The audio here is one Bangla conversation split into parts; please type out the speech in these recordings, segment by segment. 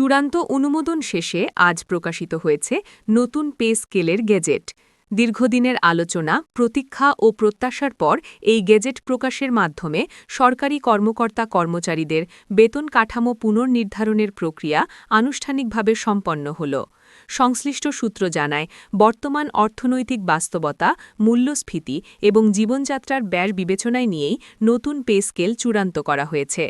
চূড়ান্ত অনুমোদন শেষে আজ প্রকাশিত হয়েছে নতুন পে স্কেলের গেজেট। দীর্ঘদিনের আলোচনা, প্রতীক্ষা ও প্রত্যাশার পর এই গেজেট প্রকাশের মাধ্যমে সরকারি কর্মকর্তা কর্মচারীদের বেতন কাঠামো পুনর্নির্ধারণের প্রক্রিয়া আনুষ্ঠানিকভাবে সম্পন্ন হল। সংশ্লিষ্ট সূত্র জানায়, বর্তমান অর্থনৈতিক বাস্তবতা, মূল্যস্ফীতি এবং জীবনযাত্রার ব্যয় বিবেচনায় নিয়েই নতুন পে স্কেল চূড়ান্ত করা হয়েছে।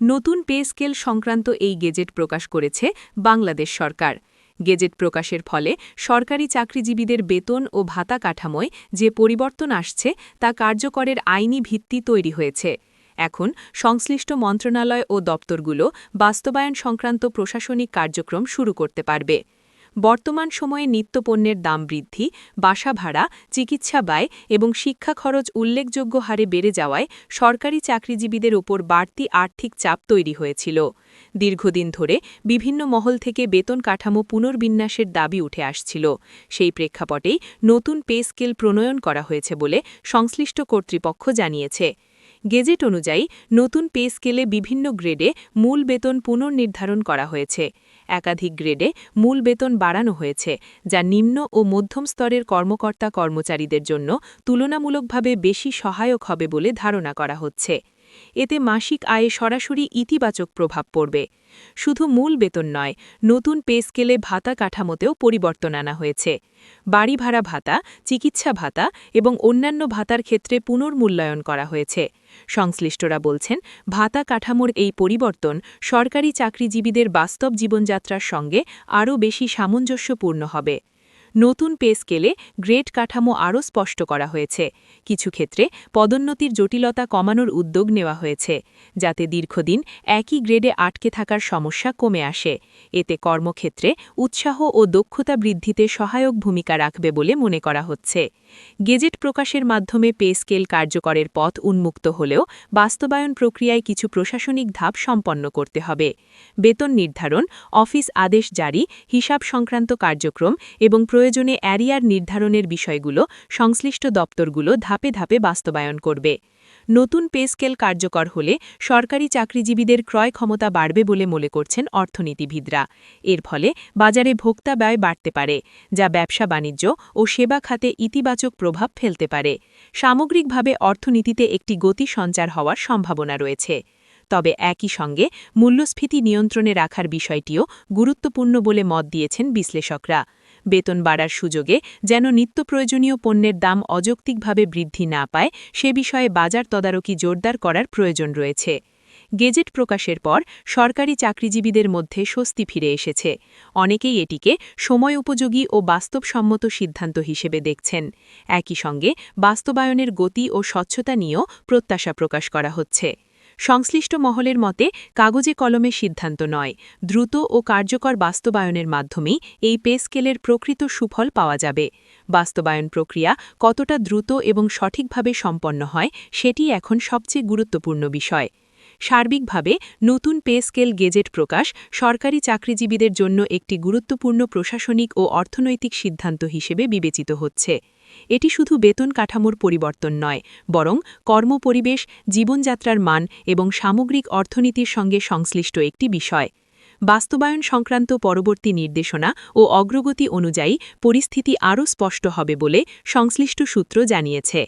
নতুন পে স্কেল সংক্রান্ত এই গেজেট প্রকাশ করেছে বাংলাদেশ সরকার। গেজেট প্রকাশের ফলে সরকারি চাকরিজীবীদের বেতন ও ভাতা কাঠামোয় যে পরিবর্তন আসছে তা কার্যকরের আইনি ভিত্তি তৈরি হয়েছে। এখন সংশ্লিষ্ট মন্ত্রণালয় ও দপ্তরগুলো বাস্তবায়ন সংক্রান্ত প্রশাসনিক কার্যক্রম শুরু করতে পারবে। বর্তমান সময়ে নিত্যপণ্যের দাম বৃদ্ধি, বাসা ভাড়া, চিকিৎসা ব্যয় এবং শিক্ষা খরচ উল্লেখযোগ্য হারে বেড়ে যাওয়ায় সরকারি চাকরিজীবীদের ওপর বাড়তি আর্থিক চাপ তৈরি হয়েছিল। দীর্ঘদিন ধরে বিভিন্ন মহল থেকে বেতন কাঠামো পুনর্বিন্যাসের দাবি উঠে আসছিল। সেই প্রেক্ষাপটেই নতুন পে স্কেল প্রণয়ন করা হয়েছে বলে সংশ্লিষ্ট কর্তৃপক্ষ জানিয়েছে। গেজেট অনুযায়ী নতুন পে স্কেলে বিভিন্ন গ্রেডে মূল বেতন পুনর্নির্ধারণ করা হয়েছে। একাধিক গ্রেডে মূল বেতন বাড়ানো হয়েছে, যা নিম্ন ও মধ্যম স্তরের কর্মকর্তা কর্মচারীদের জন্য তুলনামূলকভাবে বেশি সহায়ক হবে বলে ধারণা করা হচ্ছে। এতে মাসিক আয়ে সরাসরি ইতিবাচক প্রভাব পড়বে। শুধু মূল বেতন নয়, নতুন পে স্কেলে ভাতা কাঠামোতেও পরিবর্তন আনা হয়েছে। বাড়ি ভাড়া ভাতা, চিকিৎসা ভাতা এবং অন্যান্য ভাতার ক্ষেত্রে পুনর্মূল্যায়ন করা হয়েছে। সংশ্লিষ্টরা বলছেন, ভাতা কাঠামোর এই পরিবর্তন সরকারি চাকরিজীবীদের বাস্তব জীবনযাত্রার সঙ্গে আরও বেশি সামঞ্জস্যপূর্ণ হবে। নতুন পে স্কেলে গ্রেড কাঠামো আরও স্পষ্ট করা হয়েছে। কিছু ক্ষেত্রে পদোন্নতির জটিলতা কমানোর উদ্যোগ নেওয়া হয়েছে, যাতে দীর্ঘদিন একই গ্রেডে আটকে থাকার সমস্যা কমে আসে। এতে কর্মক্ষেত্রে উৎসাহ ও দক্ষতা বৃদ্ধিতে সহায়ক ভূমিকা রাখবে বলে মনে করা হচ্ছে। গেজেট প্রকাশের মাধ্যমে পে স্কেল কার্যকরের পথ উন্মুক্ত হলেও বাস্তবায়ন প্রক্রিয়ায় কিছু প্রশাসনিক ধাপ সম্পন্ন করতে হবে। বেতন নির্ধারণ, অফিস আদেশ জারি, হিসাব সংক্রান্ত কার্যক্রম এবং প্রয়োজনে অ্যারিয়ার নির্ধারণের বিষয়গুলো সংশ্লিষ্ট দপ্তরগুলো ধাপে ধাপে বাস্তবায়ন করবে। নতুন পে স্কেল কার্যকর হলে সরকারি চাকরিজীবীদের ক্রয় ক্ষমতা বাড়বে বলে মনে করছেন অর্থনীতিবিদরা। এর ফলে বাজারে ভোক্তা ব্যয় বাড়তে পারে, যা ব্যবসা বাণিজ্য ও সেবা খাতে ইতিবাচক প্রভাব ফেলতে পারে। সামগ্রিকভাবে অর্থনীতিতে একটি গতি সঞ্চার হওয়ার সম্ভাবনা রয়েছে। তবে একই সঙ্গে মূল্যস্ফীতি নিয়ন্ত্রণে রাখার বিষয়টিও গুরুত্বপূর্ণ বলে মত দিয়েছেন বিশ্লেষকরা। বেতন বাড়ার সুযোগে যেন নিত্য প্রয়োজনীয় পণ্যের দাম অযৌক্তিকভাবে বৃদ্ধি না পায়, সে বিষয়ে বাজার তদারকি জোরদার করার প্রয়োজন রয়েছে। গেজেট প্রকাশের পর সরকারি চাকরিজীবীদের মধ্যে স্বস্তি ফিরে এসেছে। অনেকেই এটিকে সময় উপযোগী ও বাস্তবসম্মত সিদ্ধান্ত হিসেবে দেখছেন। একই সঙ্গে বাস্তবায়নের গতি ও স্বচ্ছতা নিয়েও প্রত্যাশা প্রকাশ করা হচ্ছে। সংশ্লিষ্ট মহলের মতে, কাগজে কলমে সিদ্ধান্ত নয়। দ্রুত ও কার্যকর বাস্তবায়নের মাধ্যমেই এই পে স্কেলের প্রকৃত সুফল পাওয়া যাবে। বাস্তবায়ন প্রক্রিয়া কতটা দ্রুত এবং সঠিকভাবে সম্পন্ন হয়, সেটি এখন সবচেয়ে গুরুত্বপূর্ণ বিষয়। সার্বিকভাবে, নতুন পে স্কেল গেজেট প্রকাশ সরকারি চাকরিজীবীদের জন্য একটি গুরুত্বপূর্ণ প্রশাসনিক ও অর্থনৈতিক সিদ্ধান্ত হিসেবে বিবেচিত হচ্ছে। এটি শুধু বেতন কাঠামোর পরিবর্তন নয়, বরং কর্মপরিবেশ জীবনযাত্রার মান এবং সামগ্রিক অর্থনীতির সঙ্গে সংশ্লিষ্ট একটি বিষয়। বাস্তবায়ন সংক্রান্ত পরবর্তী নির্দেশনা ও অগ্রগতি অনুযায়ী পরিস্থিতি আরও স্পষ্ট হবে বলে সংশ্লিষ্ট সূত্র জানিয়েছে।